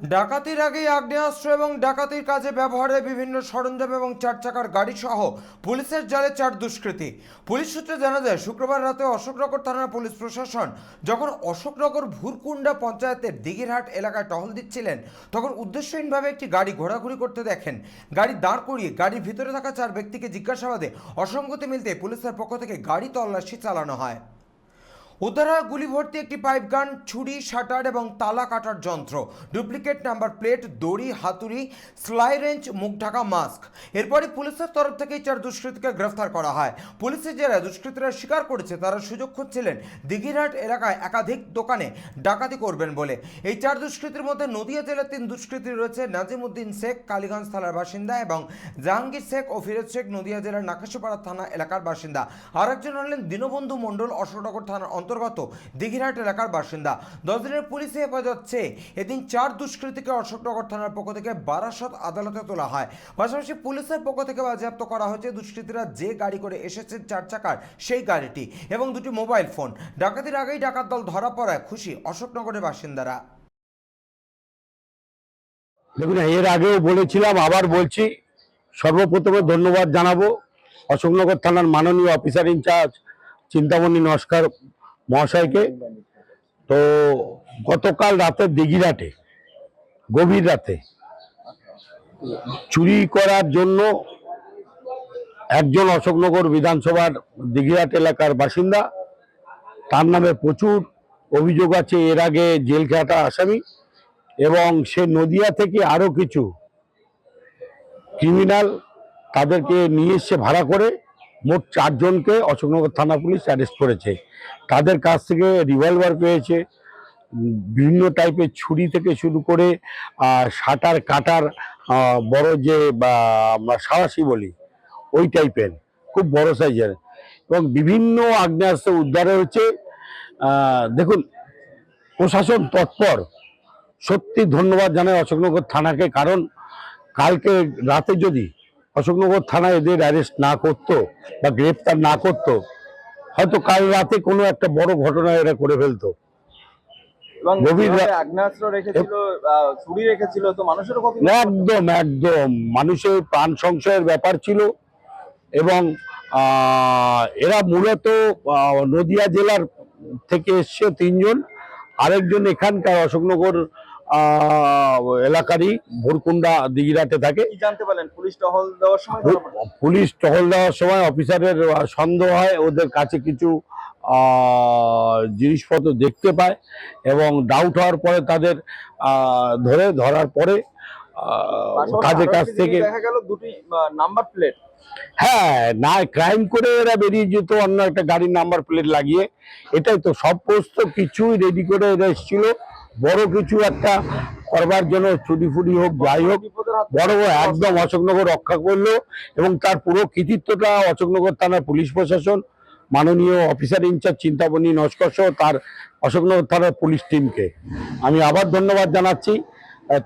ডাকাতির আগে আগ্নেয়াস্ত্র এবং ডাকাতির কাজে ব্যবহারে বিভিন্ন সরঞ্জাম এবং চার চাকার গাড়ি সহ পুলিশের জালে চার দুষ্কৃতী। পুলিশ সূত্রে জানা যায়, শুক্রবার রাতে অশোকনগর থানার পুলিশ প্রশাসন যখন অশোকনগর ভুরকুন্ডা পঞ্চায়েতের দিঘিরহাট এলাকায় টহল দিচ্ছিলেন, তখন উদ্দেশ্যহীনভাবে একটি গাড়ি ঘোরাঘুরি করতে দেখেন। গাড়ি দাঁড় করিয়ে গাড়ির ভিতরে থাকা চার ব্যক্তিকে জিজ্ঞাসাবাদে অসঙ্গতি মিলতে পুলিশের পক্ষ থেকে গাড়ি তল্লাশি চালানো হয়। উদ্ধার গুলি ভর্তি একটি পাইপ গান ছুরি শাটার এবং তালা কাটার যন্ত্র। ডুপ্লিকেট নাম্বার প্লেট দড়ি, হাতুড়ি স্লাই রেঞ্জ মুখ ঢাকা মাস্ক এরপরই পুলিশের তরফ থেকে চার দুষ্কৃতীকে গ্রেফতার করা হয়। পুলিশের জেলায় দুষ্কৃতীরা স্বীকার করেছে, তারা সুযোগ খুঁজছিলেন। দিঘিরহাট এলাকায় একাধিক দোকানে ডাকাতি করবেন বলে। এই চার দুষ্কৃতীর মধ্যে নদিয়া জেলার তিন দুষ্কৃতী রয়েছে, নাজিমুদ্দিন শেখ, কালীগঞ্জ থানার বাসিন্দা এবং জাহাঙ্গীর শেখ ও ফিরোজ শেখ নদিয়া জেলার নাকাশিপাড়া থানা এলাকার বাসিন্দা। আরেকজন হলেন দীনবন্ধু মণ্ডল অশোকনগর থানার অন্তর্গত দিঘিরহাট এলাকার বাসিন্দা। দশ দিনের পুলিশে হেফাজত চেয়ে এদিন চার দুষ্কৃতীকে অশোকনগর থানার পক্ষ থেকে বারাসত আদালতে তোলা হয়। পাশাপাশি পুলিশের পক্ষ থেকে বাজেয়াপ্ত করা হয়েছে দুষ্কৃতীরা যে গাড়ি করে এসেছে চার চাকার, সেই গাড়িটি এবং দুটি মোবাইল ফোন। ডাকাতির আগেই ডাকাত দল ধরা পড়ায় খুশি অশোকনগরের বাসিন্দারা। দেখুন, এর আগেও বলেছিলাম, আবার বলছি। সর্বপ্রথমে ধন্যবাদ জানাব। অশোকনগর থানার মাননীয় অফিসার ইনচার্জ চিন্তামণি নস্কর মহাশয়কে। তো গতকাল রাতে দিঘিরাটে গভীর রাতে চুরি করার জন্য একজন অশোকনগর বিধানসভার দিঘিরাট এলাকার বাসিন্দা, তার নামে প্রচুর অভিযোগ আছে। এর আগে জেল খাটা আসামি এবং সে নদিয়া থেকে আরও কিছু ক্রিমিনাল তাদেরকে নিয়ে এসছে ভাড়া করে। মোট চারজনকে অশোকনগর থানা পুলিশ অ্যারেস্ট করেছে। তাদের কাছ থেকে রিভলভার পেয়েছে, বিভিন্ন টাইপের ছুরি থেকে শুরু করে শাটার কাটার বড় যে, বা, আমরা সাহসী বলি, ওই টাইপের খুব বড় সাইজের এবং বিভিন্ন আগ্নেয়াস্ত্র উদ্ধার হয়েছে। দেখুন, প্রশাসন তৎপর। সত্যি ধন্যবাদ জানাই অশোকনগর থানাকে, কারণ কালকে রাতে যদি অশোকনগর থানা এদের অ্যারেস্ট না করতো বা গ্রেপ্তার না করতো হয়তো কাল রাতে কোনো একটা বড় ঘটনা এরা করে ফেলতো। একদম একদম। মানুষের প্রাণ সংশয়ের ব্যাপার ছিল এবং এরা মূলত নদিয়া জেলার থেকে এসছে তিনজন। আরেকজন এখানকার অশোকনগর এলাকারই ভোরকুন্ডা দিঘিরাতে থাকে। জানতে পারলেন? পুলিশ টহল দেওয়ার সময় পুলিশ টহল দেওয়ার সময় অফিসারের সন্দেহ হয় ওদের কাছে কিছু জিনিসপত্র দেখতে পায় এবং ডাউট হওয়ার পরে তাদের ধরে ধরার পরে তাদের কাছ থেকে দেখা গেল দুটি নাম্বার প্লেট হ্যাঁ না ক্রাইম করে এরা বেরিয়ে যেত অন্য একটা গাড়ির নাম্বার প্লেট লাগিয়ে। এটাই তো সমস্ত কিছুই রেডি করে এরা এসেছিল। বড় কিছু একটা করবার জন্য চুরি ফুরি হোক, যাই হোক, বড় বড় একদম অশোকনগর রক্ষা করল এবং তার পুরো কৃতিত্বটা অশোকনগর থানার পুলিশ প্রশাসন, মাননীয় অফিসার ইনচার্জ চিন্তামণি নস্কর সহ তার অশোকনগর থানার পুলিশ টিমকে। আমি আবার ধন্যবাদ জানাচ্ছি।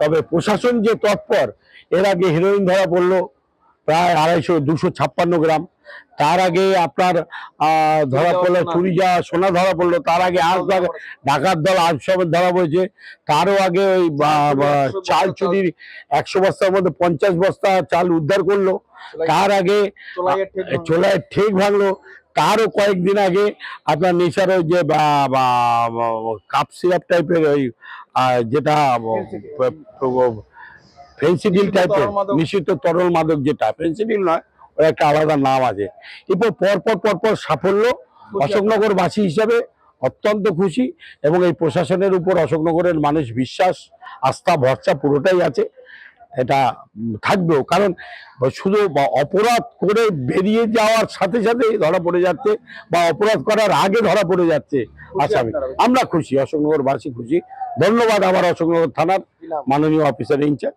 তবে প্রশাসন যে তৎপর, এর আগে হিরোইন ধরা পড়ল প্রায় আড়াইশো, দুশো ছাপ্পান্ন গ্রাম। তার আগে আপনার ধরা পড়ল সোনা। চুরি যাওয়া সোনা ধরা পড়ল তার আগে আজ ডাকাত দল আজ সবের ধরা পড়েছে। তারও আগে ওই চাল চুরির একশো বস্তার মধ্যে পঞ্চাশ বস্তা চাল উদ্ধার করল। তার আগে। চোলায় ঠিক ভাঙলো। তারও কয়েকদিন আগে আপনার নেশার ওই যে কাপ সিরাপ টাইপের ওই যেটা ফেন্সিডিল টাইপের নিষিদ্ধ তরল মাদক যেটা ফেন্সিডিল নয়। ওর একটা আলাদা নাম আছে। এরপর পরপর পরপর সাফল্য অশোকনগরবাসী হিসাবে অত্যন্ত খুশি এবং এই প্রশাসনের উপর অশোকনগরের মানুষ বিশ্বাস আস্থা ভরসা পুরোটাই আছে। এটা থাকবেও কারণ শুধু অপরাধ করে বেরিয়ে যাওয়ার সাথে সাথে ধরা পড়ে যাচ্ছে বা অপরাধ করার আগে ধরা পড়ে যাচ্ছে আসামি আমরা খুশি অশোকনগরবাসী খুশি। ধন্যবাদ আমার অশোকনগর থানার মাননীয় অফিসার ইনচার্জ